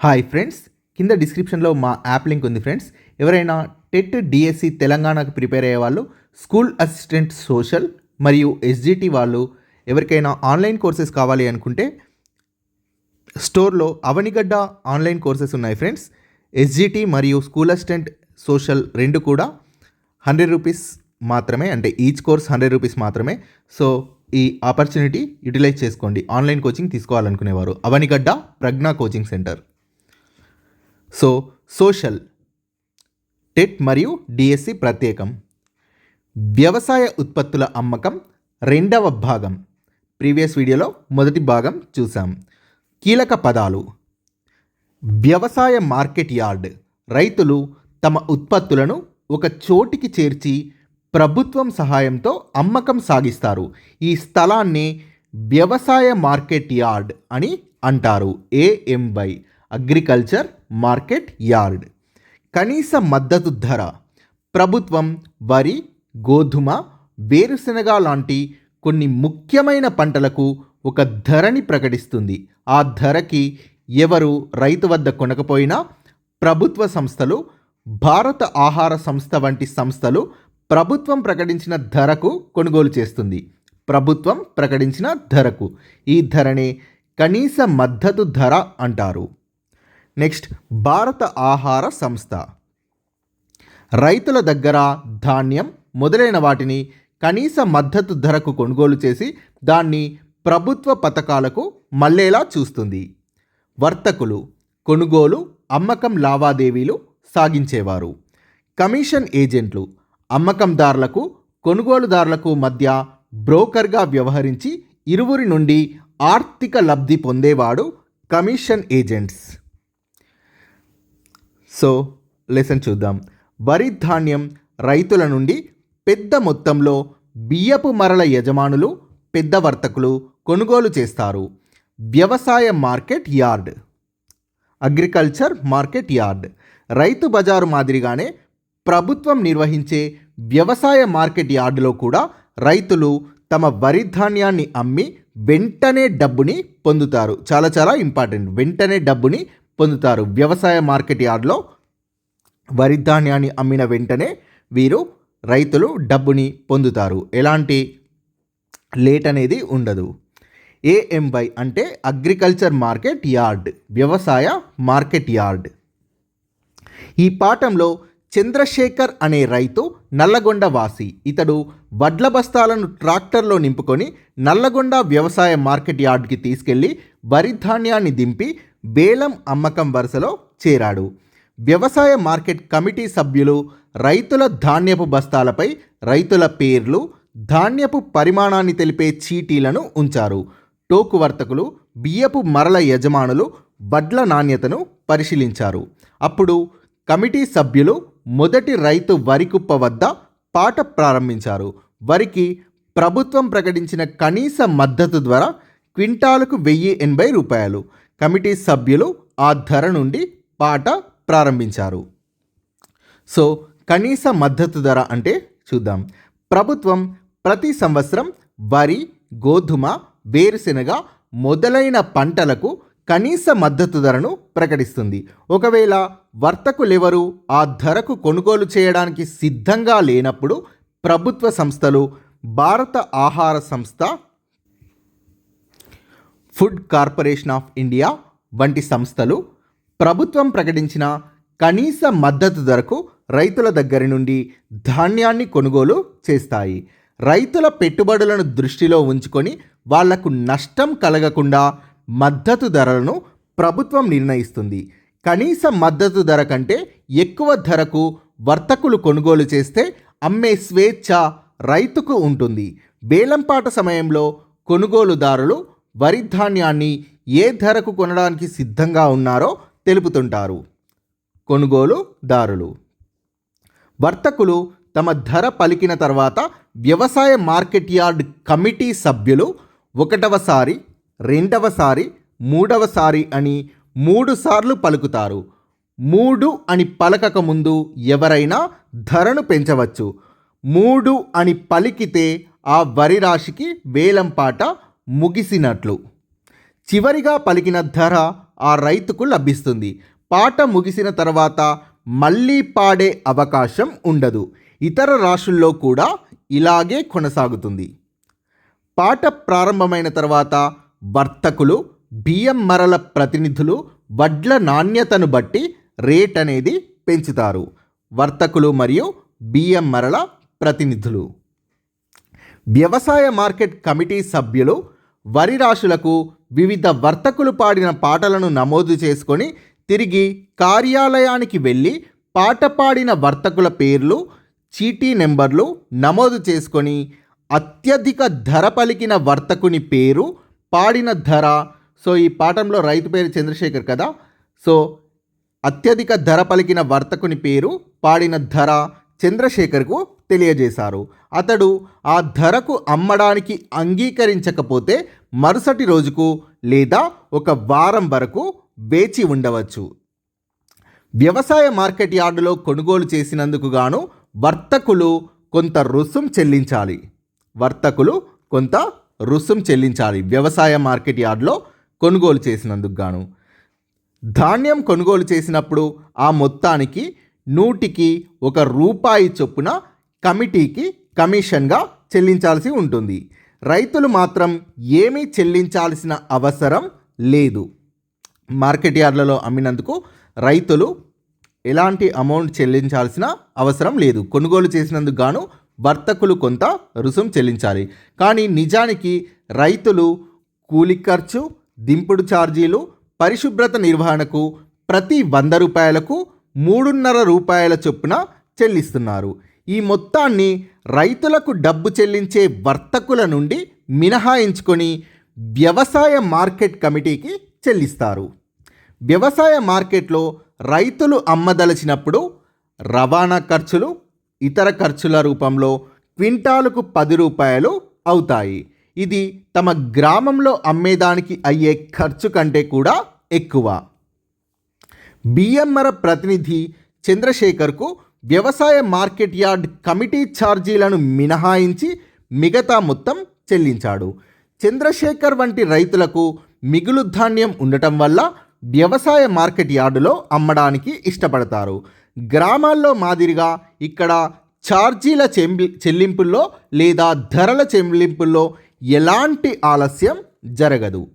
Hi friends కింద డిస్క్రిప్షన్లో మా యాప్ లింక్ ఉంది ఫ్రెండ్స్ ఎవరైనా టెట్ డిఎస్సి తెలంగాణకు ప్రిపేర్ అయ్యే వాళ్ళు స్కూల్ అసిస్టెంట్ సోషల్ మరియు ఎస్జిటి వాళ్ళు ఎవరికైనా ఆన్లైన్ కోర్సెస్ కావాలి అనుకుంటే స్టోర్లో అవనిగడ్డ ఆన్లైన్ కోర్సెస్ ఉన్నాయి ఫ్రెండ్స్ ఎస్జిటి మరియు స్కూల్ అసిస్టెంట్ సోషల్ రెండు కూడా హండ్రెడ్ రూపీస్ మాత్రమే అంటే ఈచ్ కోర్స్ హండ్రెడ్ రూపీస్ మాత్రమే. సో ఈ ఆపర్చునిటీ యూటిలైజ్ చేసుకోండి. Online coaching తీసుకోవాలనుకునేవారు. Avanigadda Pragna coaching centre so social TET మరియు డిఎస్సి ప్రత్యేకం. వ్యవసాయ ఉత్పత్తుల అమ్మకం రెండవ భాగం. ప్రీవియస్ వీడియోలో మొదటి భాగం చూసాం కీలక పదాలు. వ్యవసాయ మార్కెట్ యార్డ్. రైతులు తమ ఉత్పత్తులను ఒక చోటికి చేర్చి ప్రభుత్వం సహాయంతో అమ్మకం సాగిస్తారు. ఈ స్థలాన్ని వ్యవసాయ మార్కెట్ యార్డ్ అని అంటారు. ఏఎంవై. Agriculture market yard. కనీస మద్దతు ధర ప్రభుత్వం వరి గోధుమ వేరుశనగ లాంటి కొన్ని ముఖ్యమైన పంటలకు ఒక ధరని ప్రకటిస్తుంది. ఆ ధరకి ఎవరు రైతు వద్ద కొనకపోయినా ప్రభుత్వ సంస్థలు భారత ఆహార సంస్థ వంటి సంస్థలు ప్రభుత్వం ప్రకటించిన ధరకు కొనుగోలు చేస్తుంది. ప్రభుత్వం ప్రకటించిన ధరకు. ఈ ధరనే కనీస మద్దతు ధర అంటారు. నెక్స్ట్ భారత ఆహార సంస్థ. రైతుల దగ్గర ధాన్యం మొదలైన వాటిని కనీస మద్దతు ధరకు కొనుగోలు చేసి దాన్ని ప్రభుత్వ పథకాలకు మళ్ళేలా చూస్తుంది. వర్తకులు కొనుగోలు అమ్మకం లావాదేవీలు సాగించేవారు. కమిషన్ ఏజెంట్లు అమ్మకందారులకు కొనుగోలుదారులకు మధ్య బ్రోకర్గా వ్యవహరించి ఇరువురి నుండి ఆర్థిక లబ్ధి పొందేవాడు కమిషన్ ఏజెంట్స్. సో లెసన్ చూద్దాం. వరి ధాన్యం రైతుల నుండి పెద్ద మొత్తంలో బియ్యపు మరల యజమానులు పెద్ద వర్తకులు కొనుగోలు చేస్తారు. వ్యవసాయ market yard. Agriculture market yard. రైతు బజారు మాదిరిగానే ప్రభుత్వం నిర్వహించే వ్యవసాయ మార్కెట్ యార్డులో కూడా రైతులు తమ వరి ధాన్యాన్ని అమ్మి వెంటనే డబ్బుని పొందుతారు. చాలా చాలా ఇంపార్టెంట్. వెంటనే డబ్బుని పొందుతారు. వ్యవసాయ మార్కెట్ యార్డ్లో వరి ధాన్యాన్ని అమ్మిన వెంటనే వీరు రైతులు డబ్బుని పొందుతారు. ఎలాంటి లేట్ అనేది ఉండదు. ఏఎంవై అంటే అగ్రికల్చర్ మార్కెట్ యార్డ్ వ్యవసాయ మార్కెట్ యార్డ్. ఈ పాఠంలో చంద్రశేఖర్ అనే రైతు నల్లగొండ వాసి. ఇతడు వడ్ల బస్తాలను ట్రాక్టర్లో నింపుకొని నల్లగొండ వ్యవసాయ మార్కెట్ యార్డ్కి తీసుకెళ్ళి వరి ధాన్యాన్ని దింపి బేలం అమ్మకం వరుసలో చేరాడు. వ్యవసాయ మార్కెట్ కమిటీ సభ్యులు రైతుల ధాన్యపు బస్తాలపై రైతుల పేర్లు ధాన్యపు పరిమాణాన్ని తెలిపే చీటీలను ఉంచారు. టోకు వర్తకులు బియ్యపు మరల యజమానులు వడ్ల నాణ్యతను పరిశీలించారు. అప్పుడు కమిటీ సభ్యులు మొదటి రైతు వరి కుప్ప వద్ద పాట ప్రారంభించారు. వరికి ప్రభుత్వం ప్రకటించిన కనీస మద్దతు ద్వారా క్వింటాలకు వెయ్యి ఎనభై రూపాయలు. కమిటీ సభ్యులు ఆ ధర నుండి పాట ప్రారంభించారు. సో కనీస మద్దతు ధర అంటే చూద్దాం. ప్రభుత్వం ప్రతి సంవత్సరం వరి గోధుమ వేరుశెనగ మొదలైన పంటలకు కనీస మద్దతు ధరను ప్రకటిస్తుంది. ఒకవేళ వర్తకులెవరు ఆ ధరకు కొనుగోలు చేయడానికి సిద్ధంగా లేనప్పుడు ప్రభుత్వ సంస్థలు భారత ఆహార సంస్థ ఫుడ్ కార్పొరేషన్ ఆఫ్ ఇండియా వంటి సంస్థలు ప్రభుత్వం ప్రకటించిన కనీస మద్దతు ధరకు రైతుల దగ్గర నుండి ధాన్యాన్ని కొనుగోలు చేస్తాయి. రైతుల పెట్టుబడులను దృష్టిలో ఉంచుకొని వాళ్ళకు నష్టం కలగకుండా మద్దతు ధరలను ప్రభుత్వం నిర్ణయిస్తుంది. కనీస మద్దతు ధర కంటే ఎక్కువ ధరకు వర్తకులు కొనుగోలు చేస్తే అమ్మే స్వేచ్ఛ రైతుకు ఉంటుంది. బేలంపాట సమయంలో కొనుగోలుదారులు వరి ధాన్యాన్ని ఏ ధరకు కొనడానికి సిద్ధంగా ఉన్నారో తెలుపుతుంటారు. కొనుగోలుదారులు వర్తకులు తమ ధర పలికిన తర్వాత వ్యవసాయ మార్కెట్ యార్డ్ కమిటీ సభ్యులు ఒకటవసారి రెండవసారి మూడవసారి అని మూడు సార్లు పలుకుతారు. మూడు అని పలకక ముందు ఎవరైనా ధరను పెంచవచ్చు. మూడు అని పలికితే ఆ వరి రాశికి వేలంపాట ముగిసినట్లు. చివరిగా పలికిన ధర ఆ రైతుకు లభిస్తుంది. పాట ముగిసిన తర్వాత మళ్ళీ పాడే అవకాశం ఉండదు. ఇతర రాష్ట్రుల్లో కూడా ఇలాగే కొనసాగుతుంది. పాట ప్రారంభమైన తర్వాత వర్తకులు బియ్యం మరల ప్రతినిధులు వడ్ల నాణ్యతను బట్టి రేట్ అనేది పెంచుతారు. వర్తకులు మరియు బియ్యం మరల ప్రతినిధులు. వ్యవసాయ మార్కెట్ కమిటీ సభ్యులు వరి రాశులకు వివిధ వర్తకులు పాడిన పాటలను నమోదు చేసుకొని తిరిగి కార్యాలయానికి వెళ్ళి పాట పాడిన వర్తకుల పేర్లు చీటీ నెంబర్లు నమోదు చేసుకొని అత్యధిక ధర పలికిన వర్తకుని పేరు పాడిన ధర. సో ఈ పాఠంలో రైతు పేరు చంద్రశేఖర్ కదా. సో అత్యధిక ధర పలికిన వర్తకుని పేరు పాడిన ధర చంద్రశేఖర్కు తెలియజేశారు. అతడు ఆ ధరకు అమ్మడానికి అంగీకరించకపోతే మరుసటి రోజుకు లేదా ఒక వారం వరకు వేచి ఉండవచ్చు. వ్యవసాయ మార్కెట్ యార్డులో కొనుగోలు చేసినందుకు గాను వర్తకులు కొంత రుసుం చెల్లించాలి. వర్తకులు కొంత రుసుం చెల్లించాలి వ్యవసాయ మార్కెట్ యార్డులో కొనుగోలు చేసినందుకు గాను. ధాన్యం కొనుగోలు చేసినప్పుడు ఆ మొత్తానికి నూటికి ఒక రూపాయి చొప్పున కమిటీకి కమిషన్గా చెల్లించాల్సి ఉంటుంది. రైతులు మాత్రం ఏమీ చెల్లించాల్సిన అవసరం లేదు. మార్కెట్ యార్డ్లలో అమ్మినందుకు రైతులు ఎలాంటి అమౌంట్ చెల్లించాల్సిన అవసరం లేదు. కొనుగోలు చేసినందుకు గాను వర్తకులు కొంత రుసుం చెల్లించాలి. కానీ నిజానికి రైతులు కూలి ఖర్చు దింపుడు ఛార్జీలు పరిశుభ్రత నిర్వహణకు ప్రతి వంద రూపాయలకు మూడున్నర రూపాయల చొప్పున చెల్లిస్తున్నారు. ఈ మొత్తాన్ని రైతులకు డబ్బు చెల్లించే వర్తకుల నుండి మినహాయించుకొని వ్యవసాయ మార్కెట్ కమిటీకి చెల్లిస్తారు. వ్యవసాయ మార్కెట్లో రైతులు అమ్మదలచినప్పుడు రవాణా ఖర్చులు ఇతర ఖర్చుల రూపంలో క్వింటాలుకు పది రూపాయలు అవుతాయి. ఇది తమ గ్రామంలో అమ్మేదానికి అయ్యే ఖర్చు కంటే కూడా ఎక్కువ. బిఎంఆర్ ప్రతినిధి చంద్రశేఖర్కు వ్యవసాయ మార్కెట్ యార్డ్ కమిటీ ఛార్జీలను మినహాయించి మిగతా మొత్తం చెల్లించాడు. చంద్రశేఖర్ వంటి రైతులకు మిగులు ధాన్యం ఉండటం వల్ల వ్యవసాయ మార్కెట్ యార్డులో అమ్మడానికి ఇష్టపడతారు. గ్రామాల్లో మాదిరిగా ఇక్కడ ఛార్జీల చెంబి చెల్లింపుల్లో లేదా ధరల చెల్లింపుల్లో ఎలాంటి ఆలస్యం జరగదు.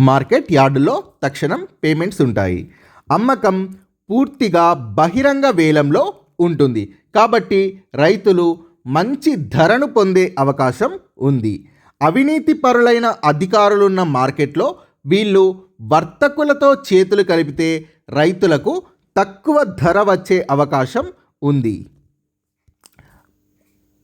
మార్కెట్ యార్డులో తక్షణం పేమెంట్స్ ఉంటాయి. అమ్మకం పూర్తిగా బహిరంగ వేలంలో ఉంటుంది. కాబట్టి రైతులు మంచి ధరను పొందే అవకాశం ఉంది. అవినీతి పరులైన అధికారులున్న మార్కెట్లో వీళ్ళు వర్తకులతో చేతులు కలిపితే రైతులకు తక్కువ ధర వచ్చే అవకాశం ఉంది.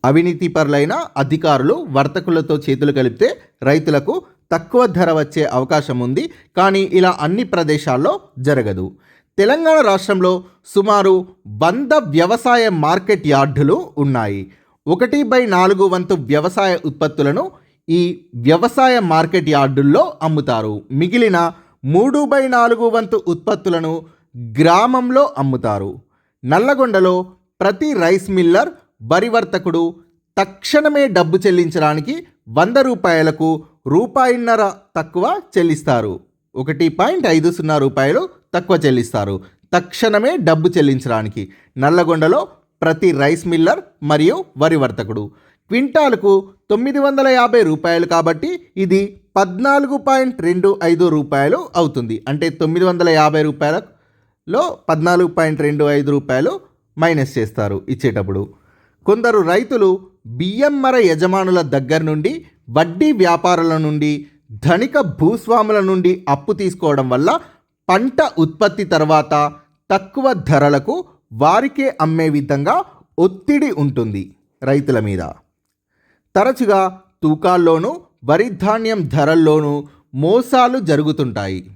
అవినీతిపరులైన అధికారులు వర్తకులతో చేతులు కలిపితే రైతులకు తక్కువ ధర వచ్చే అవకాశం ఉంది. కానీ ఇలా అన్ని ప్రదేశాల్లో జరగదు. తెలంగాణ రాష్ట్రంలో సుమారు వంద వ్యవసాయ మార్కెట్ యార్డులు ఉన్నాయి. ఒకటి బై నాలుగు వంతు వ్యవసాయ ఉత్పత్తులను ఈ వ్యవసాయ మార్కెట్ యార్డుల్లో అమ్ముతారు. మిగిలిన మూడు బై నాలుగు వంతు ఉత్పత్తులను గ్రామంలో అమ్ముతారు. నల్లగొండలో ప్రతి రైస్ మిల్లర్ వరి వర్తకుడు తక్షణమే డబ్బు చెల్లించడానికి వంద రూపాయలకు రూపాయిన్నర తక్కువ చెల్లిస్తారు. ఒకటి పాయింట్ ఐదు సున్నా రూపాయలు తక్కువ చెల్లిస్తారు. తక్షణమే డబ్బు చెల్లించడానికి. నల్లగొండలో ప్రతి రైస్ మిల్లర్ మరియు వరి వర్తకుడు. క్వింటాలకు తొమ్మిది వందల యాభై రూపాయలు కాబట్టి ఇది పద్నాలుగు పాయింట్ రెండు ఐదు రూపాయలు అవుతుంది. అంటే తొమ్మిది వందల యాభై రూపాయలలో పద్నాలుగు పాయింట్ రెండు ఐదు రూపాయలు మైనస్ చేస్తారు ఇచ్చేటప్పుడు. కొందరు రైతులు బియ్యం మర యజమానుల దగ్గర నుండి వడ్డీ వ్యాపారుల నుండి ధనిక భూస్వాముల నుండి అప్పు తీసుకోవడం వల్ల పంట ఉత్పత్తి తర్వాత తక్కువ ధరలకు వారికే అమ్మే విధంగా ఒత్తిడి ఉంటుంది రైతుల మీద. తరచుగా తూకాల్లోనూ వరి ధాన్యం ధరల్లోనూ మోసాలు జరుగుతుంటాయి.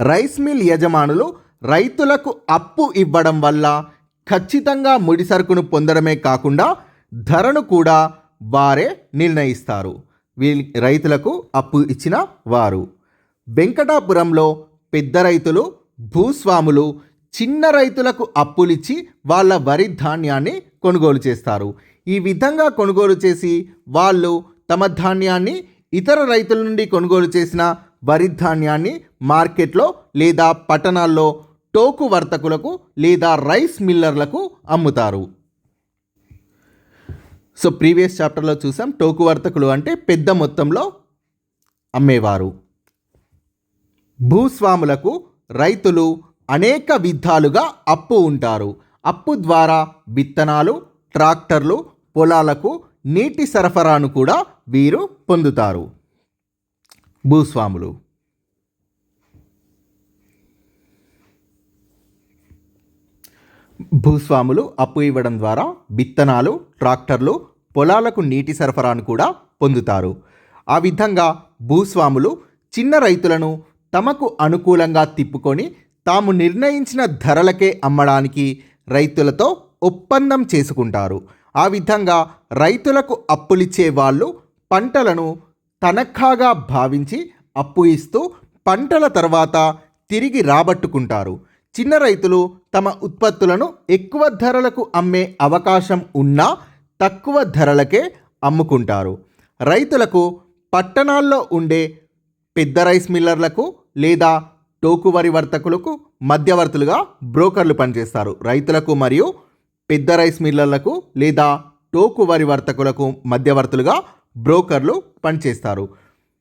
రైస్ మిల్ యజమానులు రైతులకు అప్పు ఇవ్వడం వల్ల ఖచ్చితంగా ముడి సరుకును పొందడమే కాకుండా ధరను కూడా వారే నిర్ణయిస్తారు. వీళ్ళ రైతులకు అప్పు ఇచ్చిన వారు. వెంకటాపురంలో పెద్ద రైతులు భూస్వాములు చిన్న రైతులకు అప్పులిచ్చి వాళ్ళ వరి ధాన్యాన్ని కొనుగోలు చేస్తారు. ఈ విధంగా కొనుగోలు చేసి వాళ్ళు తమ ధాన్యాన్ని ఇతర రైతుల నుండి కొనుగోలు చేసిన వరి ధాన్యాన్ని మార్కెట్లో లేదా పట్టణాల్లో టోకు వర్తకులకు లేదా రైస్ మిల్లర్లకు అమ్ముతారు. సో ప్రీవియస్ చాప్టర్లో చూసాం టోకు వర్తకులు అంటే పెద్ద మొత్తంలో అమ్మేవారు. భూస్వాములకు రైతులు అనేక విధాలుగా అప్పు ఉంటారు. అప్పు ద్వారా విత్తనాలు ట్రాక్టర్లు పొలాలకు నీటి సరఫరాను కూడా వీరు పొందుతారు. భూస్వాములు భూస్వాములు అప్పు ఇవ్వడం ద్వారా విత్తనాలు ట్రాక్టర్లు పొలాలకు నీటి సరఫరాను కూడా పొందుతారు. ఆ విధంగా భూస్వాములు చిన్న రైతులను తమకు అనుకూలంగా తిప్పుకొని తాము నిర్ణయించిన ధరలకే అమ్మడానికి రైతులతో ఒప్పందం చేసుకుంటారు. ఆ విధంగా రైతులకు అప్పులిచ్చే వాళ్ళు పంటలను తనఖాగా భావించి అప్పు ఇస్తూ పంటల తర్వాత తిరిగి రాబట్టుకుంటారు. చిన్న రైతులు తమ ఉత్పత్తులను ఎక్కువ ధరలకు అమ్మే అవకాశం ఉన్నా తక్కువ ధరలకే అమ్ముకుంటారు. రైతులకు పట్టణాల్లో ఉండే పెద్ద రైస్ మిల్లర్లకు లేదా టోకు వరి వర్తకులకు మధ్యవర్తులుగా బ్రోకర్లు పనిచేస్తారు. రైతులకు మరియు పెద్ద రైస్ మిల్లర్లకు లేదా టోకు వరి వర్తకులకు మధ్యవర్తులుగా బ్రోకర్లు పనిచేస్తారు.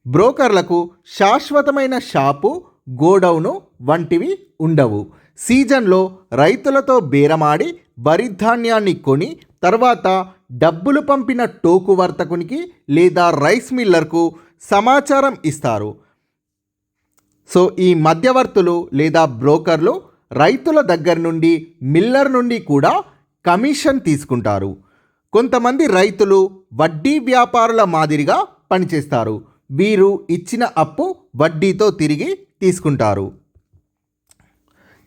బ్రోకర్లకు శాశ్వతమైన షాపు గోడౌను వంటివి ఉండవు. సీజన్లో రైతులతో బేరమాడి వరి ధాన్యాన్ని కొని తర్వాత డబ్బులు పంపిన టోకు వర్తకునికి లేదా రైస్ మిల్లర్కు సమాచారం ఇస్తారు. సో ఈ మధ్యవర్తులు లేదా బ్రోకర్లు రైతుల దగ్గర నుండి మిల్లర్ నుండి కూడా కమిషన్ తీసుకుంటారు. కొంతమంది రైతులు వడ్డీ వ్యాపారుల మాదిరిగా పనిచేస్తారు. వీరు ఇచ్చిన అప్పు వడ్డీతో తిరిగి తీసుకుంటారు.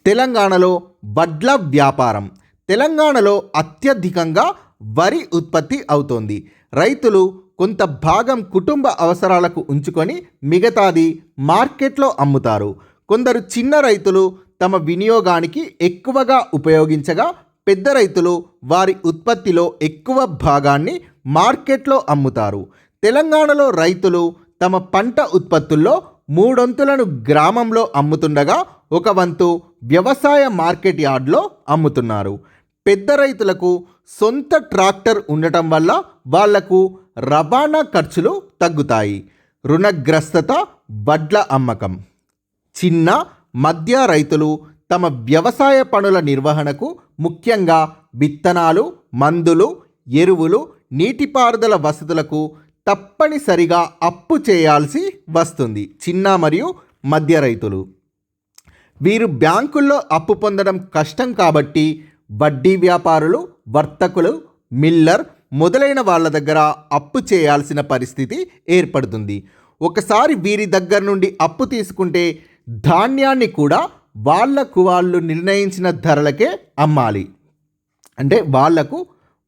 తెలంగాణలో వడ్ల వ్యాపారం. తెలంగాణలో అత్యధికంగా వరి ఉత్పత్తి అవుతోంది. రైతులు కొంత భాగం కుటుంబ అవసరాలకు ఉంచుకొని మిగతాది మార్కెట్లో అమ్ముతారు. కొందరు చిన్న రైతులు తమ వినియోగానికి ఎక్కువగా ఉపయోగించగా పెద్ద రైతులు వారి ఉత్పత్తిలో ఎక్కువ భాగాన్ని మార్కెట్లో అమ్ముతారు. తెలంగాణలో రైతులు తమ పంట ఉత్పత్తుల్లో మూడొంతులను గ్రామంలో అమ్ముతుండగా ఒక వంతు వ్యవసాయ మార్కెట్ యార్డ్లో అమ్ముతున్నారు. పెద్ద రైతులకు సొంత ట్రాక్టర్ ఉండటం వల్ల వాళ్ళకు రవాణా ఖర్చులు తగ్గుతాయి. రుణగ్రస్తత వడ్ల అమ్మకం. చిన్న మధ్య రైతులు తమ వ్యవసాయ పనుల నిర్వహణకు ముఖ్యంగా విత్తనాలు మందులు ఎరువులు నీటిపారుదల వసతులకు తప్పనిసరిగా అప్పు చేయాల్సి వస్తుంది చిన్న మరియు మధ్య రైతులు. వీరు బ్యాంకుల్లో అప్పు పొందడం కష్టం కాబట్టి వడ్డీ వ్యాపారులు వర్తకులు మిల్లర్ మొదలైన వాళ్ళ దగ్గర అప్పు చేయాల్సిన పరిస్థితి ఏర్పడుతుంది. ఒకసారి వీరి దగ్గర నుండి అప్పు తీసుకుంటే ధాన్యాన్ని కూడా వాళ్ళకు వాళ్ళు నిర్ణయించిన ధరలకే అమ్మాలి. అంటే వాళ్ళకు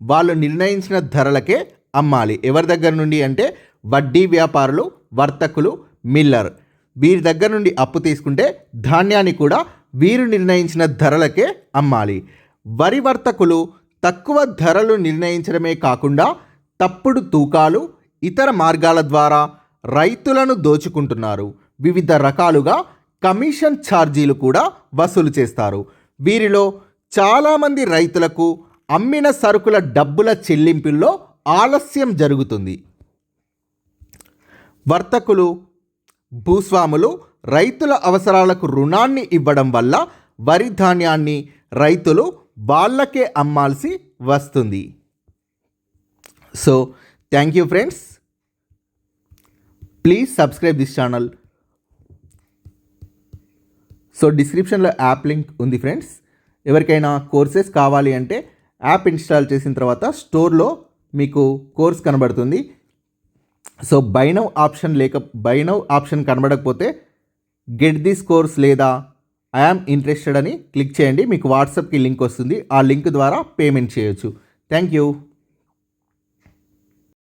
వాళ్ళు నిర్ణయించిన ధరలకే అమ్మాలి. ఎవరి దగ్గర నుండి అంటే వడ్డీ వ్యాపారులు వర్తకులు మిల్లర్. వీరి దగ్గర నుండి అప్పు తీసుకుంటే ధాన్యాన్ని కూడా వీరు నిర్ణయించిన ధరలకే అమ్మాలి. వరి వర్తకులు తక్కువ ధరలు నిర్ణయించడమే కాకుండా తప్పుడు తూకాలు ఇతర మార్గాల ద్వారా రైతులను దోచుకుంటున్నారు. వివిధ రకాలుగా కమిషన్ ఛార్జీలు కూడా వసూలు చేస్తారు. వీరిలో చాలామంది రైతులకు అమ్మిన సరుకుల డబ్బుల చెల్లింపుల్లో ఆలస్యం జరుగుతుంది. వర్తకులు భూస్వాములు రైతుల అవసరాలకు రుణాన్ని ఇవ్వడం వల్ల వరి ధాన్యాన్ని రైతులు వాళ్ళకే అమ్మాల్సి వస్తుంది. So thank you friends please subscribe this channel so డిస్క్రిప్షన్లో యాప్ లింక్ ఉంది ఫ్రెండ్స్ ఎవరికైనా కోర్సెస్ కావాలి అంటే యాప్ ఇన్స్టాల్ చేసిన తర్వాత స్టోర్లో మీకు కోర్స్ కనబడుతుంది. సో బైనవ్ ఆప్షన్ లేక బైనవ్ ఆప్షన్ కనబడకపోతే గెట్ దిస్ కోర్స్ లేదా ఐఆమ్ ఇంట్రెస్టెడ్ అని క్లిక్ చేయండి. మీకు వాట్సాప్కి లింక్ వస్తుంది. ఆ లింక్ ద్వారా పేమెంట్ చేయొచ్చు. Thank you